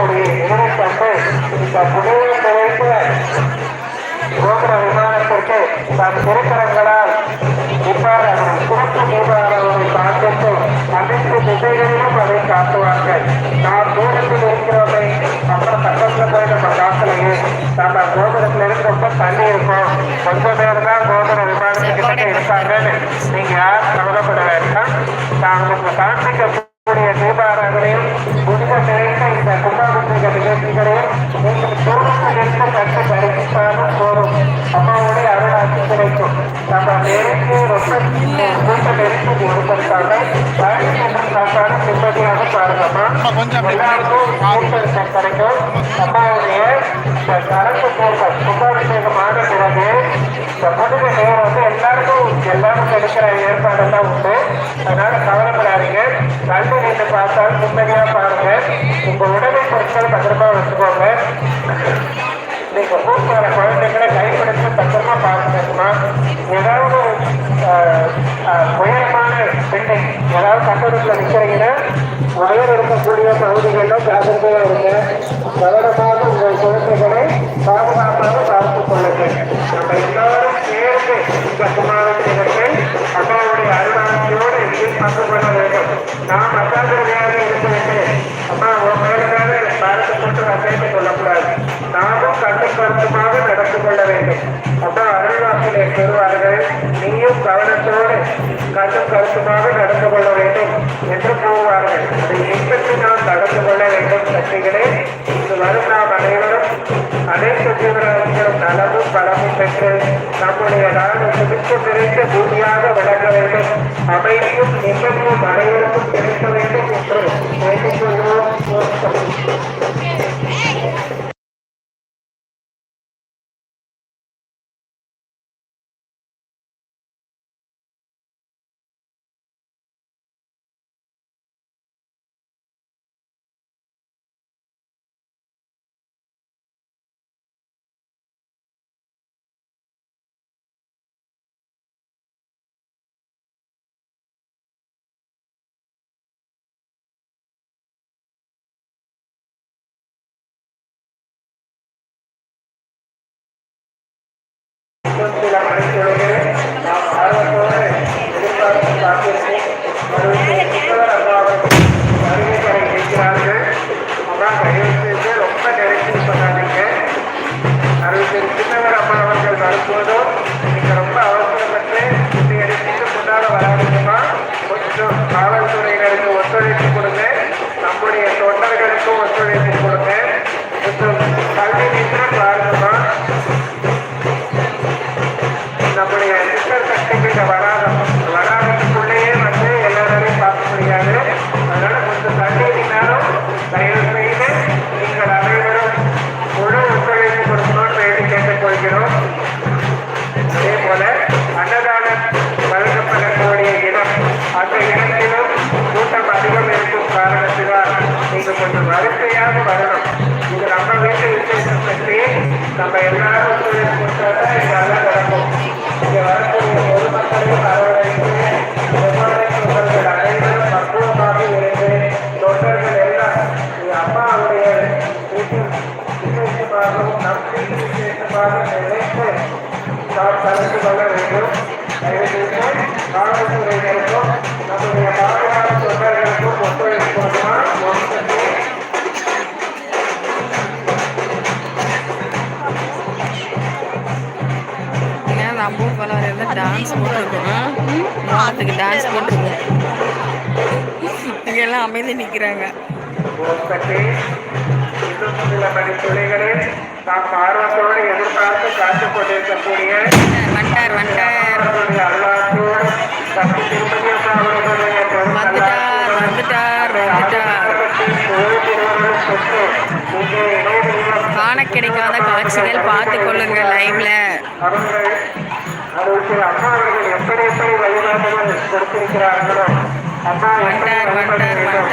கண்டு இந்த புதிய நிறைந்த கோபுர விமானத்திற்கு தம் திருக்கரங்களால் இவ்வாறு சிறப்பு தீபாவளி காண்பித்து அனைத்து திசைகளிலும் அதை காட்டுவார்கள் நாம் தூரத்தில் இருக்கிறோமே அப்புறம் பக்கத்தில் போய் நம்ம காக்கலையே நம்ம கோபுரத்துல இருந்து ரொம்ப தள்ளி இருக்கோம் கொஞ்ச நேரம் தான் கோபுர விமானத்துக்கிட்ட இருப்பாங்கன்னு நீங்கள் யார் கவலைப்பட வேண்டாம் நான் உங்களுக்கு காண்பிக்கக்கூடிய தீபாராதனையும் ಕಡೆ ಸೋಮಕ್ಕೆ ಎಷ್ಟು ಕಷ್ಟ ಬರೆದಿದ್ದಾನು ಸೋರು ಅಮ್ಮ ಒಳ್ಳೆ ಅರಳ ಹಾಕಿದ್ದರಾಯ್ತು ನಮ್ಮ ಬೇರೆಗೆ ರೊಕ್ಕ ಊಟ ಬೆರೆಸಿ ಕೊಡ್ತಿರ್ತಾನೆ ತಾಯಿ ಸಾಕಾಣ ನೆಮ್ಮದಿಯಾದ ಕಾರಣಮ್ಮ ಎಲ್ಲರಿಗೂ ಊಟ ಕರೆದು ಅಮ್ಮ ಅವರಿಗೆ ಕರೆದು ಕೊಡ್ತಾರೆ ಸುಧಾರಣೆಗೆ ಮಾಡದಿರದೆ இந்த நேரம் வந்து எல்லாருக்கும் எல்லாரும் கிடைக்கிற ஏற்பாடெல்லாம் உண்டு. அதனால கவலைப்படாதீங்க. கண்டு நின்று பார்த்தாலும் நிம்மதியா பாருங்க. உங்க உடலை பொருட்கள் பத்திரமா வச்சுக்கோங்க. நீங்க கூட்டு வர குழந்தைங்களை கைப்பிடிச்சு பத்திரமா பார்த்துக்கணுமா ஏதாவது உயரமான பில்டிங் ஏதாவது கட்டடத்தில் நிற்கிறீங்கன்னா உயர் இருக்கக்கூடிய பகுதிகளில் ஜாகிரதையா இருங்க. கவனமாக உங்கள் குழந்தைகளை பாதுகாப்பாக பார்த்துக் கொள்ளுங்கள். சேர்ந்து இந்த அம்மாவுடைய அருளாட்சியோடு இதில் பங்கு கொள்ள வேண்டும். நாம் அசாந்திரதையாக இருந்துவிட்டு அம்மா உன் மேலதான பாரத்தை கொண்டு நான் கொள்ளக்கூடாது. நாமும் கண்டு கருத்துமாக நடந்து கொள்ள வேண்டும். அம்மா அருள்வாக்கிலே பெறுவார்கள் நீயும் கவனத்தோடு கண்டு கருத்துமாக நடந்து கொள்ள வேண்டும் என்று போவார்கள் அதை பின்பற்றி நாம் நடந்து கொள்ள வேண்டும். சக்திகளே இங்கு வரும் நாம் அனைவரும் அனைத்து ஜீவராசிகளும் பெற்று நம்முடைய நாடு சுபித்து நிறைந்த பூமியாக விளங்க வேண்டும். அமைதியும் நிம்மதியும் அனைவருக்கும் கிடைக்க வேண்டும் என்று வேண்டிக் கொள்வோம் ಇಪ್ಪತ್ಮೂಲ ಮನಸ್ಸೊಳಗೆ ನಾವು ಭಾರತವನ್ನು ಎದುರು ಸಾಧ್ಯತೆ நம்ம எல்லாரும் ஒத்துழைப்பு கொடுத்தாதான் இதெல்லாம் நடக்கும் இங்க வரக்கூடிய பொதுமக்களையும் அரவணைத்து நிர்வாகங்கள் அனைவரும் பக்குவமாக இருந்து தொண்டர்கள் எல்லாம் இது அம்மாவுடைய வீட்டில் விசேஷமாகவும் நம் வீட்டு விசேஷமாக நினைத்து நாம் கலந்து கொள்ள வேண்டும் தயவுசெய்து காவல்துறையினருக்கும் டான்ஸ் போட்டிருக்கோம் மோகத்துக்கு டான்ஸ் போட்டிருக்கோம் இங்க எல்லாம் அமைதி எதிர்பார்த்து காத்துக் கொண்டிருக்கக்கூடிய வந்துட்டார் வந்துட்டார் வந்துட்டார். வந்துட்டார் வந்துட்டார் காண கிடைக்காத காட்சிகள் பார்த்து கொள்ளுங்க லைவ்ல அவர்கள் அதற்கு அம்மா அவர்கள் எப்படி எப்படி வழிபாடுகள் கொடுத்திருக்கிறார்களோ அம்மா எப்படி வழிபாடு வேண்டும்,